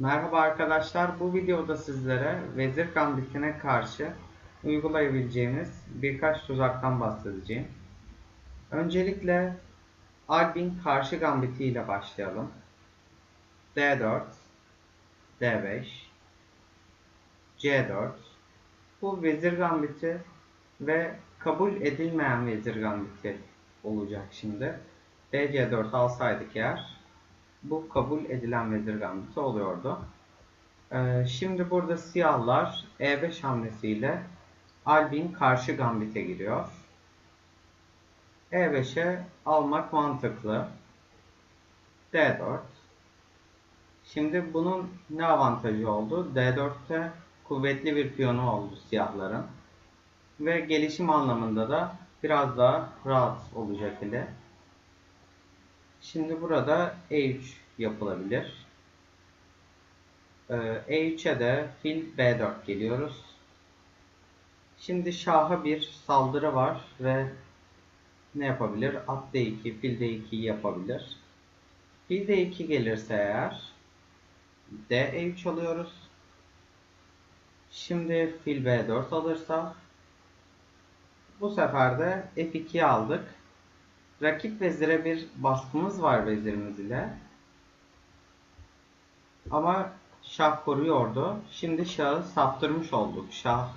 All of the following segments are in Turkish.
Merhaba arkadaşlar. Bu videoda sizlere Vezir Gambit'ine karşı uygulayabileceğimiz birkaç tuzaktan bahsedeceğim. Öncelikle Albin karşı gambiti ile başlayalım. D4 D5 C4 Bu vezir gambiti ve kabul edilmeyen vezir gambiti olacak şimdi. DC4 alsaydık eğer bu kabul edilen vezir gambiti oluyordu. Ee, şimdi burada siyahlar E5 hamlesiyle Albin karşı gambite giriyor. E5'e almak mantıklı. D4. Şimdi bunun ne avantajı oldu? D4'te kuvvetli bir piyonu oldu siyahların. Ve gelişim anlamında da biraz daha rahat olacak ile. Şimdi burada E3 yapılabilir. Ee, E3'e de fil B4 geliyoruz. Şimdi şaha bir saldırı var ve ne yapabilir? At D2, fil D2'yi yapabilir. Fil D2 gelirse eğer D3 alıyoruz. Şimdi fil B4 alırsa bu sefer de F2'yi aldık. Rakip vezire bir baskımız var vezirimiz ile. Ama şah koruyordu. Şimdi şahı saptırmış olduk. Şah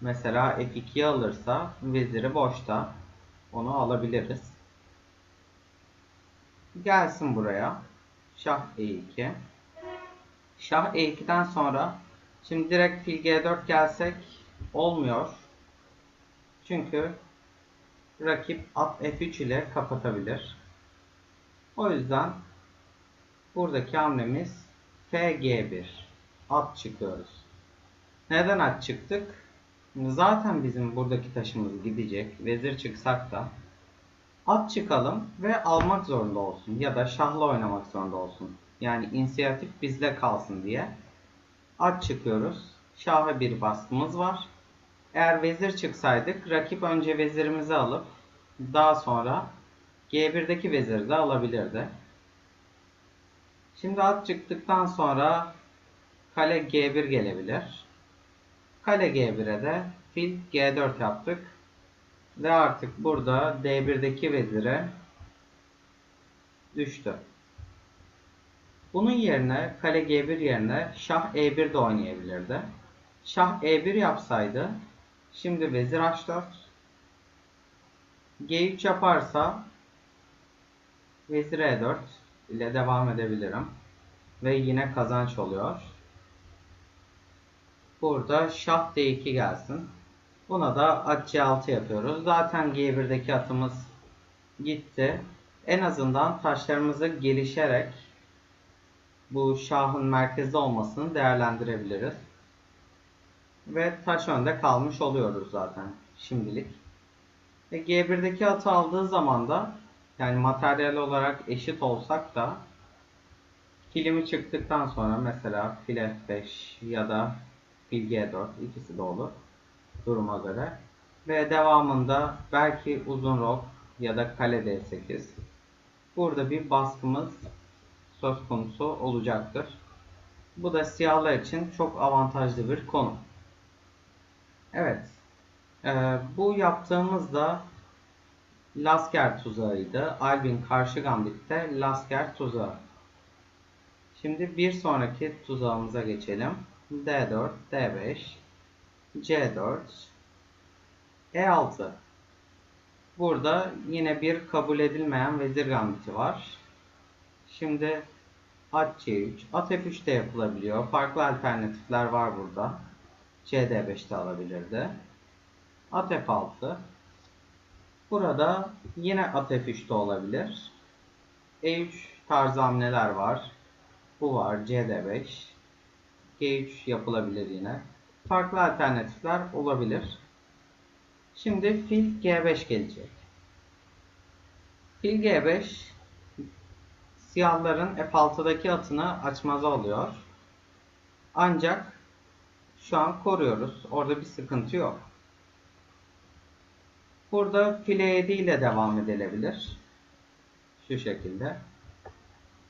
mesela F2'yi alırsa veziri boşta. Onu alabiliriz. Gelsin buraya. Şah E2. Şah E2'den sonra şimdi direkt fil G4 gelsek olmuyor. Çünkü rakip at F3 ile kapatabilir. O yüzden buradaki hamlemiz FG1 at çıkıyoruz. Neden at çıktık? Zaten bizim buradaki taşımız gidecek. Vezir çıksak da at çıkalım ve almak zorunda olsun ya da şahla oynamak zorunda olsun. Yani inisiyatif bizde kalsın diye at çıkıyoruz. Şaha bir baskımız var. Eğer vezir çıksaydık rakip önce vezirimizi alıp daha sonra G1'deki veziri de alabilirdi. Şimdi at çıktıktan sonra kale G1 gelebilir. Kale G1'e de fil G4 yaptık. Ve artık burada D1'deki vezire düştü. Bunun yerine kale G1 yerine şah E1 de oynayabilirdi. Şah E1 yapsaydı şimdi vezir H4 G3 yaparsa vezir E4 ile devam edebilirim. Ve yine kazanç oluyor. Burada şah D2 gelsin. Buna da at C6 yapıyoruz. Zaten G1'deki atımız gitti. En azından taşlarımızı gelişerek bu şahın merkezde olmasını değerlendirebiliriz. Ve taş önde kalmış oluyoruz zaten şimdilik. E, G1'deki atı aldığı zaman da yani materyal olarak eşit olsak da filmi çıktıktan sonra mesela fil F5 ya da fil G4 ikisi de olur duruma göre. Ve devamında belki uzun rok ya da kale D8. Burada bir baskımız söz konusu olacaktır. Bu da siyahlar için çok avantajlı bir konu. Evet. Ee, bu yaptığımızda Lasker tuzağıydı. Albin karşı gambitte Lasker tuzağı. Şimdi bir sonraki tuzağımıza geçelim. D4, D5, C4, E6. Burada yine bir kabul edilmeyen vezir gambiti var. Şimdi at C3, at F3 de yapılabiliyor. Farklı alternatifler var burada. CD5 de alabilirdi. At F6. Burada yine at F3 de olabilir. E3 tarzı hamleler var. Bu var. CD5. G3 yapılabilir yine. Farklı alternatifler olabilir. Şimdi fil G5 gelecek. Fil G5 siyahların F6'daki atını açmazı oluyor. Ancak şu an koruyoruz. Orada bir sıkıntı yok. Burada file 7 ile devam edilebilir. Şu şekilde.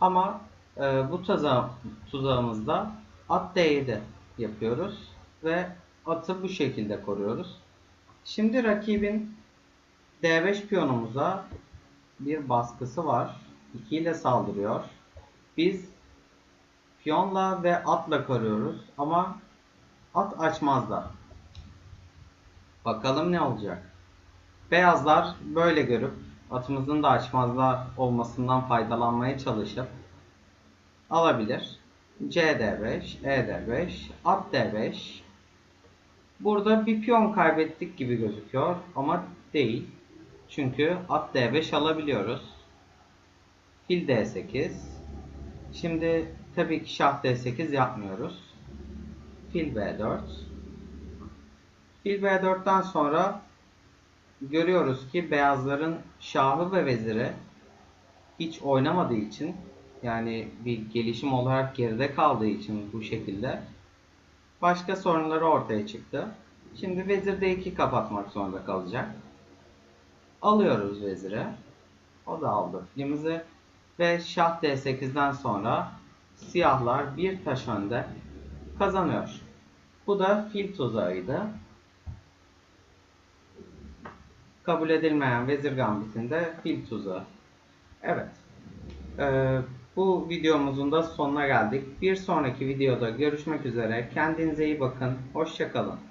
Ama Ee, bu tuza tuzağımızda at D7 yapıyoruz ve atı bu şekilde koruyoruz. Şimdi rakibin D5 piyonumuza bir baskısı var. 2 ile saldırıyor. Biz piyonla ve atla koruyoruz ama at açmazlar. Bakalım ne olacak. Beyazlar böyle görüp atımızın da açmazlar olmasından faydalanmaya çalışıp alabilir. CD5, ED5, at D5. Burada bir piyon kaybettik gibi gözüküyor ama değil. Çünkü at D5 alabiliyoruz. Fil D8. Şimdi tabii ki şah D8 yapmıyoruz. Fil B4. Fil B4'ten sonra görüyoruz ki beyazların şahı ve veziri hiç oynamadığı için yani bir gelişim olarak geride kaldığı için bu şekilde başka sorunları ortaya çıktı. Şimdi vezir D2 kapatmak zorunda kalacak. Alıyoruz veziri. O da aldı filimizi. Ve şah D8'den sonra siyahlar bir taş önde kazanıyor. Bu da fil tuzağıydı. Kabul edilmeyen vezir gambitinde fil tuzağı. Evet. Ee, bu videomuzun da sonuna geldik. Bir sonraki videoda görüşmek üzere. Kendinize iyi bakın. Hoşçakalın.